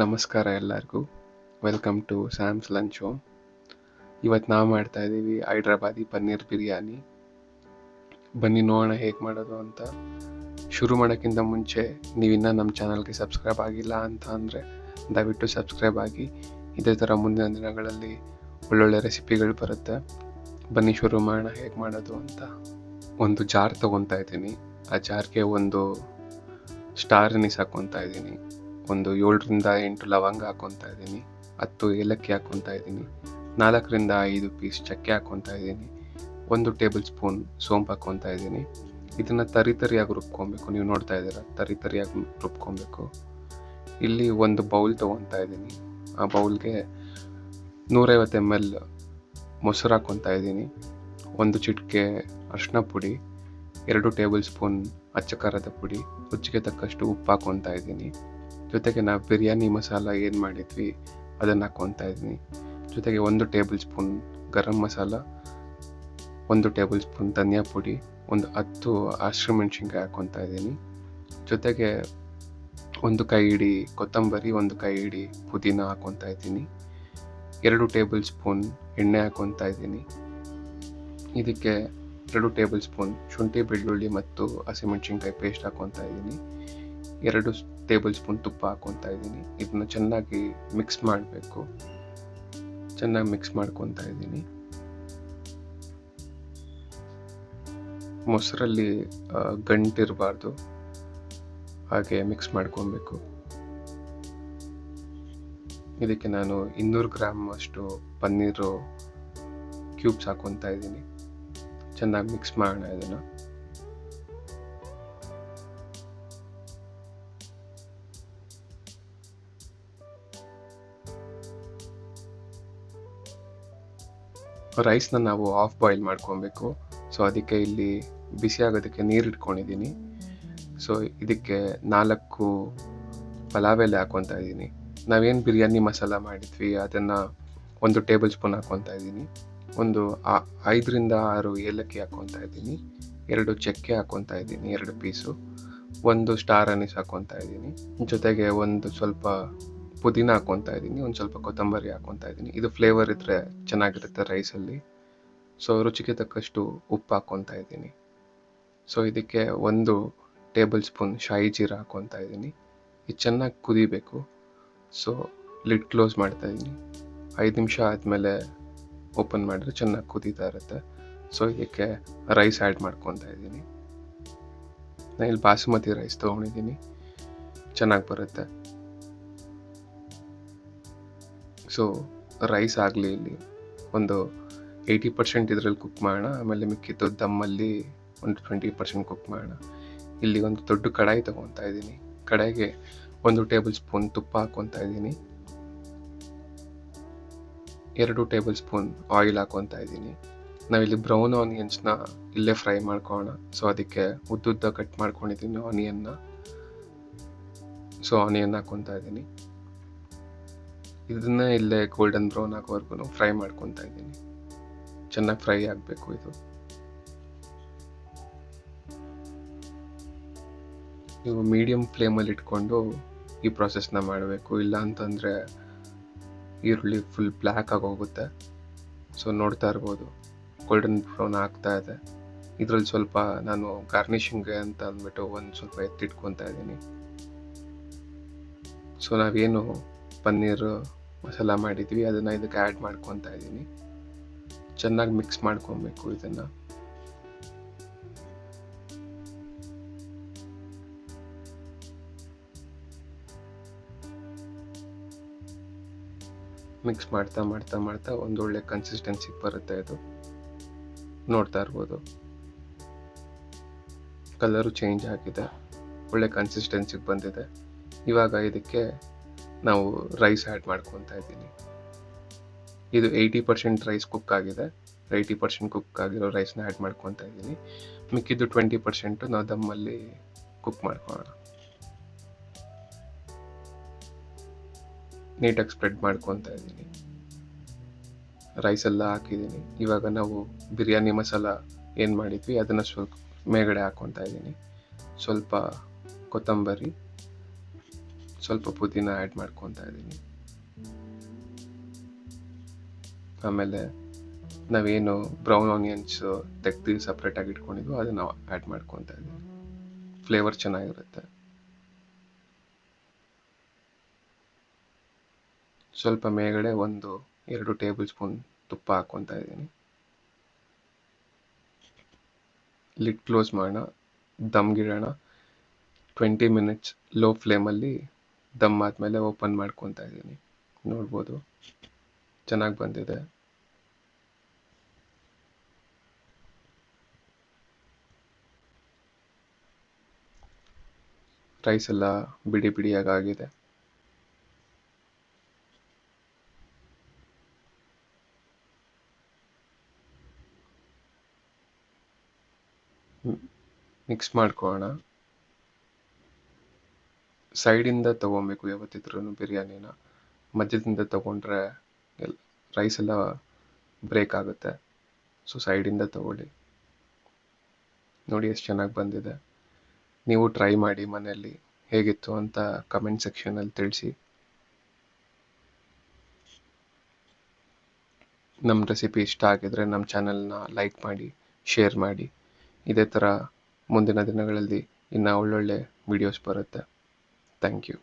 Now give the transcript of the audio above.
ನಮಸ್ಕಾರ ಎಲ್ಲರಿಗೂ. Welcome to Sam's lunch home ಇವತ್ತು ನಾವು ಮಾಡ್ತಾ ಇದ್ದೀವಿ ಹೈದ್ರಾಬಾದಿ ಪನ್ನೀರ್ ಬಿರಿಯಾನಿ. ಬನ್ನಿ ನೋಡೋಣ ಹೇಗೆ ಮಾಡೋದು ಅಂತ. ಶುರು ಮಾಡೋಕ್ಕಿಂತ ಮುಂಚೆ ನೀವಿನ್ನೂ ನಮ್ಮ ಚಾನಲ್ಗೆ ಸಬ್ಸ್ಕ್ರೈಬ್ ಆಗಿಲ್ಲ ಅಂತ ಅಂದರೆ ದಯವಿಟ್ಟು ಸಬ್ಸ್ಕ್ರೈಬ್ ಆಗಿ. ಇದೇ ಥರ ಮುಂದಿನ ದಿನಗಳಲ್ಲಿ ಒಳ್ಳೊಳ್ಳೆ ರೆಸಿಪಿಗಳು ಬರುತ್ತೆ. ಬನ್ನಿ ಶುರು ಮಾಡೋಣ ಹೇಗೆ ಮಾಡೋದು ಅಂತ. ಒಂದು ಜಾರ್ ತೊಗೊತಾ ಇದ್ದೀನಿ. ಆ ಜಾರ್ಗೆ ಒಂದು ಸ್ಟಾರ್ ಅನಿಸ್ ಹಾಕ್ಕೊತಾ ಇದ್ದೀನಿ. ಒಂದು ಏಳರಿಂದ ಎಂಟು ಲವಂಗ ಹಾಕೊತಾ ಇದ್ದೀನಿ, ಹತ್ತು ಏಲಕ್ಕಿ ಹಾಕೊತಾ ಇದ್ದೀನಿ, ನಾಲ್ಕರಿಂದ ಐದು ಪೀಸ್ ಚಕ್ಕೆ ಹಾಕೊತಾ ಇದ್ದೀನಿ, ಒಂದು ಟೇಬಲ್ ಸ್ಪೂನ್ ಸೋಂಪು ಹಾಕೊತಾ ಇದ್ದೀನಿ. ಇದನ್ನು ತರಿ ತರಿಯಾಗಿ ರುಬ್ಕೊಬೇಕು. ನೀವು ನೋಡ್ತಾ ಇದ್ದೀರಾ, ತರಿ ತರಿಯಾಗಿ ರುಬ್ಕೊಬೇಕು. ಇಲ್ಲಿ ಒಂದು ಬೌಲ್ ತೊಗೊತಾ ಇದ್ದೀನಿ. ಆ ಬೌಲ್ಗೆ ನೂರೈವತ್ತು ಎಂ ಎಲ್ ಮೊಸರು ಹಾಕ್ಕೊತಾ ಇದ್ದೀನಿ, ಒಂದು ಚಿಟಿಕೆ ಅರಿಶಿನ ಪುಡಿ, ಎರಡು ಟೇಬಲ್ ಸ್ಪೂನ್ ಅಚ್ಚಕಾರದ ಪುಡಿ, ರುಚಿಗೆ ತಕ್ಕಷ್ಟು ಉಪ್ಪು ಹಾಕ್ಕೊತಾ ಇದ್ದೀನಿ. ಜೊತೆಗೆ ನಾವು ಬಿರಿಯಾನಿ ಮಸಾಲ ಏನು ಮಾಡಿದ್ವಿ, ಅದನ್ನು ಹಾಕ್ಕೊತಾ ಇದ್ದೀನಿ ಜೊತೆಗೆ ಒಂದು ಟೇಬಲ್ ಸ್ಪೂನ್ ಗರಂ ಮಸಾಲ, ಒಂದು ಟೇಬಲ್ ಸ್ಪೂನ್ ಧನಿಯಾ ಪುಡಿ, ಒಂದು ಹತ್ತು ಹಸಿರು ಮೆಣಸಿನ್ಕಾಯಿ ಹಾಕ್ಕೊತಾ ಇದ್ದೀನಿ. ಜೊತೆಗೆ ಒಂದು ಕೈ ಹಿಡಿ ಕೊತ್ತಂಬರಿ, ಒಂದು ಕೈ ಹಿಡಿ ಪುದೀನ ಹಾಕ್ಕೊತಾ ಇದ್ದೀನಿ. ಎರಡು ಟೇಬಲ್ ಸ್ಪೂನ್ ಎಣ್ಣೆ ಹಾಕ್ಕೊತಾ ಇದ್ದೀನಿ. ಇದಕ್ಕೆ ಎರಡು ಟೇಬಲ್ ಸ್ಪೂನ್ ಶುಂಠಿ, ಬೆಳ್ಳುಳ್ಳಿ ಮತ್ತು ಹಸಿಮೆಣಸಿನ್ಕಾಯಿ ಪೇಸ್ಟ್ ಹಾಕ್ಕೊತಾ ಇದ್ದೀನಿ. ಎರಡು ಟೇಬಲ್ ಸ್ಪೂನ್ ತುಪ್ಪ ಹಾಕೊತ ಇದ್ದೀನಿ. ಇದನ್ನ ಚೆನ್ನಾಗಿ ಮಿಕ್ಸ್ ಮಾಡಬೇಕು. ಚೆನ್ನಾಗಿ ಮಿಕ್ಸ್ ಮಾಡ್ಕೊತಾ ಇದ್ದೀನಿ. ಮೊಸರಲ್ಲಿ ಗಂಟಿರಬಾರ್ದು ಹಾಗೆ ಮಿಕ್ಸ್ ಮಾಡ್ಕೊಬೇಕು. ಇದಕ್ಕೆ ನಾನು ಇನ್ನೂರು ಗ್ರಾಮ್ ಅಷ್ಟು ಪನ್ನೀರು ಕ್ಯೂಬ್ಸ್ ಹಾಕೊತ ಇದ್ದೀನಿ. ಚೆನ್ನಾಗಿ ಮಿಕ್ಸ್ ಮಾಡೋಣ ಇದನ್ನು. ರೈಸ್ನ ನಾವು ಆಫ್ ಬಾಯ್ಲ್ ಮಾಡ್ಕೊಬೇಕು. ಸೊ ಅದಕ್ಕೆ ಇಲ್ಲಿ ಬಿಸಿ ಆಗೋದಕ್ಕೆ ನೀರು ಇಟ್ಕೊಂಡಿದ್ದೀನಿ ಸೊ ಇದಕ್ಕೆ ನಾಲ್ಕು ಪಲಾವ್ ಎಲೆ ಹಾಕ್ಕೊತಾ ಇದ್ದೀನಿ ನಾವೇನು ಬಿರಿಯಾನಿ ಮಸಾಲ ಮಾಡಿದ್ವಿ, ಅದನ್ನು ಒಂದು ಟೇಬಲ್ ಸ್ಪೂನ್ ಹಾಕ್ಕೊತಾ ಇದ್ದೀನಿ ಒಂದು ಐದರಿಂದ ಆರು ಏಲಕ್ಕಿ ಹಾಕ್ಕೊತಾ ಇದ್ದೀನಿ ಎರಡು ಚಕ್ಕೆ ಹಾಕ್ಕೊತಾ ಇದ್ದೀನಿ ಎರಡು ಪೀಸು ಒಂದು ಸ್ಟಾರ್ ಅನಿಸ್ ಹಾಕ್ಕೊತಾ ಇದ್ದೀನಿ ಜೊತೆಗೆ ಒಂದು ಸ್ವಲ್ಪ ಪುದೀನ ಹಾಕ್ಕೊತಾ ಇದ್ದೀನಿ, ಒಂದು ಸ್ವಲ್ಪ ಕೊತ್ತಂಬರಿ ಹಾಕ್ಕೊತಾ ಇದ್ದೀನಿ. ಇದು ಫ್ಲೇವರ್ ಇದ್ದರೆ ಚೆನ್ನಾಗಿರುತ್ತೆ ರೈಸಲ್ಲಿ ಸೊ ರುಚಿಗೆ ತಕ್ಕಷ್ಟು ಉಪ್ಪು ಹಾಕ್ಕೊತಾ ಇದ್ದೀನಿ. ಸೊ ಇದಕ್ಕೆ ಒಂದು ಟೇಬಲ್ ಸ್ಪೂನ್ ಶಾಯಿ ಜೀರ ಹಾಕ್ಕೊತಾ ಇದ್ದೀನಿ. ಇದು ಚೆನ್ನಾಗಿ ಕುದಿಬೇಕು. ಸೊ ಲಿಡ್ ಕ್ಲೋಸ್ ಮಾಡ್ತಾ ಇದ್ದೀನಿ. ಐದು ನಿಮಿಷ ಆದಮೇಲೆ ಓಪನ್ ಮಾಡಿದ್ರೆ ಚೆನ್ನಾಗಿ ಕುದೀತಾ ಇರುತ್ತೆ. ಸೊ ಇದಕ್ಕೆ ರೈಸ್ ಆ್ಯಡ್ ಮಾಡ್ಕೊತಾ ಇದ್ದೀನಿ. ನಾನು ಇಲ್ಲಿ ಬಾಸುಮತಿ ರೈಸ್ ತೊಗೊಂಡಿದ್ದೀನಿ. ಚೆನ್ನಾಗಿ ಬರುತ್ತೆ. ಸೊ ರೈಸ್ ಆಗಲಿ ಇಲ್ಲಿ. ಒಂದು ಏಯ್ಟಿ ಪರ್ಸೆಂಟ್ ಇದರಲ್ಲಿ ಕುಕ್ ಮಾಡೋಣ, ಆಮೇಲೆ ಮಿಕ್ಕಿದ್ದು ದಮ್ಮಲ್ಲಿ ಒಂದು ಟ್ವೆಂಟಿ ಪರ್ಸೆಂಟ್ ಕುಕ್ ಮಾಡೋಣ. ಇಲ್ಲಿ ಒಂದು ದೊಡ್ಡ ಕಡಾಯಿ ತೊಗೊತಾ ಇದ್ದೀನಿ. ಕಡಾಯಿಗೆ ಒಂದು ಟೇಬಲ್ ಸ್ಪೂನ್ ತುಪ್ಪ ಹಾಕ್ಕೊತಾ ಇದ್ದೀನಿ. ಎರಡು ಟೇಬಲ್ ಸ್ಪೂನ್ ಆಯಿಲ್ ಹಾಕ್ಕೊತಾ ಇದ್ದೀನಿ. ನಾವಿಲ್ಲಿ ಬ್ರೌನ್ ಆನಿಯನ್ಸ್ನ ಇಲ್ಲೇ ಫ್ರೈ ಮಾಡ್ಕೊಳ್ಳೋಣ. ಸೊ ಅದಕ್ಕೆ ಉದ್ದುದ್ದ ಕಟ್ ಮಾಡ್ಕೊಂಡಿದ್ದೀನಿ ಆನಿಯನ್ನ ಸೊ ಆನಿಯನ್ ಹಾಕ್ಕೊತಾ ಇದ್ದೀನಿ. ಇದನ್ನ ಇಲ್ಲೇ ಗೋಲ್ಡನ್ ಬ್ರೌನ್ ಆಗೋವರೆಗೂ ಫ್ರೈ ಮಾಡ್ಕೊತಾ ಇದ್ದೀನಿ. ಚೆನ್ನಾಗಿ ಫ್ರೈ ಆಗಬೇಕು ಇದು. ನೀವು ಮೀಡಿಯಮ್ ಫ್ಲೇಮಲ್ಲಿ ಇಟ್ಕೊಂಡು ಈ ಪ್ರಾಸೆಸ್ನ ಮಾಡಬೇಕು. ಇಲ್ಲ ಅಂತಂದರೆ ಈರುಳ್ಳಿ ಫುಲ್ ಬ್ಲ್ಯಾಕ್ ಆಗೋಗುತ್ತೆ. ಸೊ ನೋಡ್ತಾ ಇರ್ಬೋದು. ಗೋಲ್ಡನ್ ಬ್ರೌನ್ ಆಗ್ತಾ ಇದೆ. ಇದರಲ್ಲಿ ಸ್ವಲ್ಪ ನಾನು ಗಾರ್ನಿಷಿಂಗ್ಗೆ ಅಂತ ಅಂದ್ಬಿಟ್ಟು ಒಂದು ಸ್ವಲ್ಪ ಎತ್ತಿಟ್ಕೊತಾ ಇದ್ದೀನಿ. ಸೊ ನಾವೇನು ಪನ್ನೀರ್ ಮಸಾಲ ಮಾಡಿದ್ವಿ ಅದನ್ನು ಇದಕ್ಕೆ ಆ್ಯಡ್ ಮಾಡ್ಕೊತಾ ಇದ್ದೀನಿ. ಚೆನ್ನಾಗಿ ಮಿಕ್ಸ್ ಮಾಡ್ಕೊಬೇಕು ಇದನ್ನು. ಮಿಕ್ಸ್ ಮಾಡ್ತಾ ಮಾಡ್ತಾ ಮಾಡ್ತಾ ಒಂದೊಳ್ಳೆ ಕನ್ಸಿಸ್ಟೆನ್ಸಿ ಬರುತ್ತೆ ಇದು ನೋಡ್ತಾ ಇರ್ಬೋದು. ಕಲರು ಚೇಂಜ್ ಆಗಿದೆ. ಒಳ್ಳೆ ಕನ್ಸಿಸ್ಟೆನ್ಸಿಗೆ ಬಂದಿದೆ. ಇವಾಗ ಇದಕ್ಕೆ ನಾವು ರೈಸ್ ಆ್ಯಡ್ ಮಾಡ್ಕೊತಾ ಇದ್ದೀನಿ. ಇದು ಏಯ್ಟಿ ಪರ್ಸೆಂಟ್ ರೈಸ್ ಕುಕ್ ಆಗಿದೆ. ಏಯ್ಟಿ ಪರ್ಸೆಂಟ್ ಕುಕ್ ಆಗಿರೋ ರೈಸ್ನ ಆ್ಯಡ್ ಮಾಡ್ಕೊತ ಇದ್ದೀನಿ. ಮಿಕ್ಕಿದ್ದು ಟ್ವೆಂಟಿ ಪರ್ಸೆಂಟು ನಾವು ದಮ್ಮಲ್ಲಿ ಕುಕ್ ಮಾಡ್ಕೊಳ್ಳೋಣ. ನೀಟಾಗಿ ಸ್ಪ್ರೆಡ್ ಮಾಡ್ಕೊತಾ ಇದ್ದೀನಿ. ರೈಸ್ ಎಲ್ಲ ಹಾಕಿದ್ದೀನಿ. ಇವಾಗ ನಾವು ಬಿರಿಯಾನಿ ಮಸಾಲ ಏನು ಮಾಡಿದ್ವಿ, ಅದನ್ನು ಸ್ವಲ್ಪ ಮೇಗಡೆ ಹಾಕ್ಕೊತಾ ಇದ್ದೀನಿ. ಸ್ವಲ್ಪ ಕೊತ್ತಂಬರಿ ಸ್ವಲ್ಪ ಪುದೀನ ಆ್ಯಡ್ ಮಾಡ್ಕೊತಾ ಇದ್ದೀನಿ. ಆಮೇಲೆ ನಾವೇನು ಬ್ರೌನ್ ಆನಿಯನ್ಸ್ ತೆಗ್ದು ಸಪ್ರೇಟಾಗಿ ಇಟ್ಕೊಂಡಿದ್ವು ಅದನ್ನು ಆ್ಯಡ್ ಮಾಡ್ಕೊತಾ ಇದ್ದೀನಿ. ಫ್ಲೇವರ್ ಚೆನ್ನಾಗಿರುತ್ತೆ. ಸ್ವಲ್ಪ ಮೇಗಡೆ ಒಂದು ಎರಡು ಟೇಬಲ್ ಸ್ಪೂನ್ ತುಪ್ಪ ಹಾಕ್ಕೊತಾ ಇದ್ದೀನಿ. ಲಿಡ್ ಕ್ಲೋಸ್ ಮಾಡೋಣ. ದಮ್ಗಿಡೋಣ ಟ್ವೆಂಟಿ ಮಿನಿಟ್ಸ್ ಲೋ ಫ್ಲೇಮಲ್ಲಿ ದಮ್ ಆದಮೇಲೆ ಓಪನ್ ಮಾಡ್ಕೊತಾ ಇದ್ದೀನಿ. ನೋಡ್ಬೋದು. ಚೆನ್ನಾಗಿ ಬಂದಿದೆ. ರೈಸ್ ಎಲ್ಲ ಬಿಡಿ ಬಿಡಿಯಾಗಿ ಆಗಿದೆ. ಮಿಕ್ಸ್ ಮಾಡ್ಕೊಳ್ಳೋಣ. ಸೈಡಿಂದ ತೊಗೊಬೇಕು. ಯಾವತ್ತಿದ್ರೂ ಬಿರಿಯಾನಿನ ಮಧ್ಯದಿಂದ ತೊಗೊಂಡ್ರೆ ಎಲ್ ರೈಸ್ ಎಲ್ಲ ಬ್ರೇಕ್ ಆಗುತ್ತೆ. ಸೊ ಸೈಡಿಂದ ತೊಗೊಳ್ಳಿ. ನೋಡಿ ಎಷ್ಟು ಚೆನ್ನಾಗಿ ಬಂದಿದೆ. ನೀವು ಟ್ರೈ ಮಾಡಿ ಮನೆಯಲ್ಲಿ ಹೇಗಿತ್ತು ಅಂತ ಕಮೆಂಟ್ ಸೆಕ್ಷನಲ್ಲಿ ತಿಳಿಸಿ. ನಮ್ಮ ರೆಸಿಪಿ ಇಷ್ಟ ಆಗಿದ್ರೆ ನಮ್ಮ ಚಾನಲ್ನ ಲೈಕ್ ಮಾಡಿ ಶೇರ್ ಮಾಡಿ. ಇದೇ ಥರ ಮುಂದಿನ ದಿನಗಳಲ್ಲಿ ಇನ್ನೂ ಒಳ್ಳೊಳ್ಳೆ ವಿಡಿಯೋಸ್ ಬರುತ್ತೆ. Thank you.